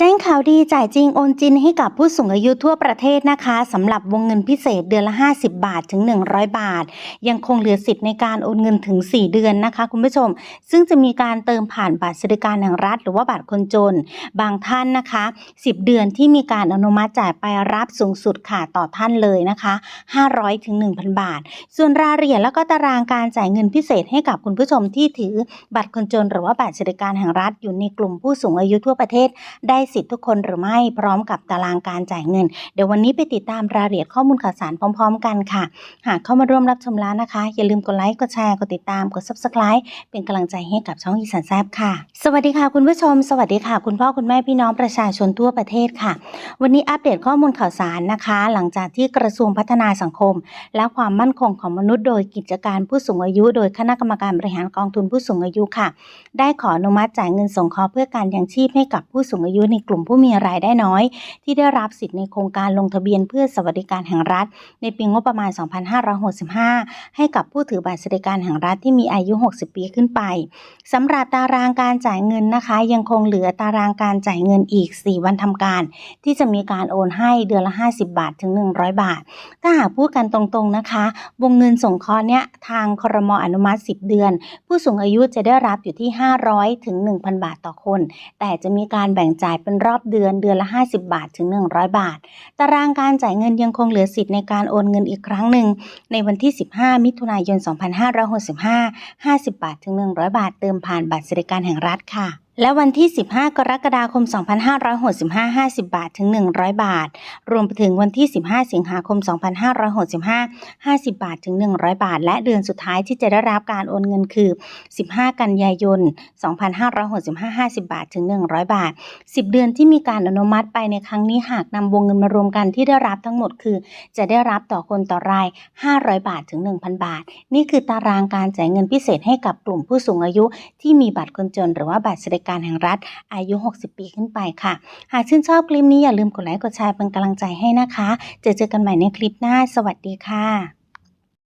แจ้งข่าวดีจ่ายจริงโอนจริงให้กับผู้สูงอายุทั่วประเทศนะคะสำหรับวงเงินพิเศษเดือนละ 50 บาทถึง 100 บาท ยังคงเหลือสิทธิ์ในการโอนเงินถึง 4 เดือนนะคะ คุณผู้ชม ซึ่งจะมีการเติมผ่านบัตรสวัสดิการแห่งรัฐ หรือว่าบัตรคนจน บางท่านนะคะ 10 เดือนที่มีการอนุมัติจ่ายไปรับสูงสุดค่ะต่อท่านเลยนะคะ 500ถึง1,000 บาท ส่วนรายละเอียดแล้วก็ตารางการจ่ายเงินพิเศษให้กับคุณผู้ชมที่ถือบัตรคนจน หรือว่าบัตรสวัสดิการแห่งรัฐอยู่ในกลุ่มผู้สูงอายุทั่วประเทศได้สิทธิ์ทุกคนหรือไม่พร้อมกับตารางการจ่ายเงิน เดี๋ยววันนี้ไปติดตามรายละเอียดข้อมูลข่าวสารพร้อม ๆ กันค่ะ หากเข้ามาร่วมรับชมแล้วนะคะ อย่าลืมกดไลค์กดแชร์กดติดตามกด subscribe เป็นกำลังใจให้กับช่องอีสานแซบค่ะ สวัสดีค่ะคุณผู้ชม สวัสดีค่ะ คุณพ่อคุณแม่พี่น้องประชาชนทั่วประเทศค่ะ วันนี้อัปเดตข้อมูลข่าวสารนะคะ หลังจากที่กระทรวงพัฒนาสังคม และความมั่นคงของมนุษย์ โดยกิจการผู้สูงอายุ โดยคณะกรรมการบริหารกองทุนผู้สูงอายุค่ะ ได้ขออนุมัติจ่ายเงินสงเคราะห์เพื่อการยังชีพให้กับผู้สูงอายุในกลุ่มผู้มีรายได้น้อย ที่ได้รับสิทธิ์ในโครงการลงทะเบียนเพื่อสวัสดิการแห่งรัฐ ในปีงบประมาณ 2565 ให้กับผู้ถือบัตรสวัสดิการแห่งรัฐที่มีอายุ 60 ปีขึ้นไปสำหรับตารางการจ่ายเงินนะคะ ยังคงเหลือตารางการจ่ายเงินอีก 4 วันทำการ ที่จะมีการโอนให้เดือนละ 50 บาทถึง 100 บาท ถ้าหากพูดกันตรงๆนะคะ วงเงินส่งคราะห์เนี่ยทางครมอนุมัติ 10 เดือน ผู้สูงอายุจะได้รับอยู่ที่ 500 ถึง 1,000 บาทต่อคน แต่จะมีการแบ่งจ่ายเป็นรอบเดือนเดือนละ 50 บาทถึง 100 บาท ตารางการจ่ายเงินยังคงเหลือสิทธิ์ในการโอนเงินอีกครั้งหนึ่ง ในวันที่ 15 มิถุนายน 2565 50 บาทถึง 100 บาทเติมผ่านบัตรสวัสดิการแห่งรัฐค่ะ และวันที่ 15 กรกฎาคม 2565 50 บาท ถึง 100 บาท รวมไปถึงวันที่ 15 สิงหาคม 2565 50 บาท ถึง 100 บาท และเดือนสุดท้ายที่จะได้รับการโอนเงินคือ 15 กันยายน 2565 50 บาท ถึง 100 บาท 10 เดือนที่มีการอนุมัติไปในครั้งนี้หากนำวงเงินมารวมกันที่ได้รับทั้งหมดคือ จะได้รับต่อคนต่อราย 500 บาท ถึง 1,000 บาท นี่คือตารางการจ่ายเงินพิเศษให้กับกลุ่มผู้สูงอายุที่มีบัตรคนจนหรือว่าบัตรสวัสดิการแห่งรัฐอายุ 60 ปีขึ้นไปค่ะ หากชื่นชอบคลิปนี้อย่าลืมกดไลค์กดแชร์เป็นกำลังใจให้นะคะ เจอเจอกันใหม่ในคลิปหน้า สวัสดีค่ะ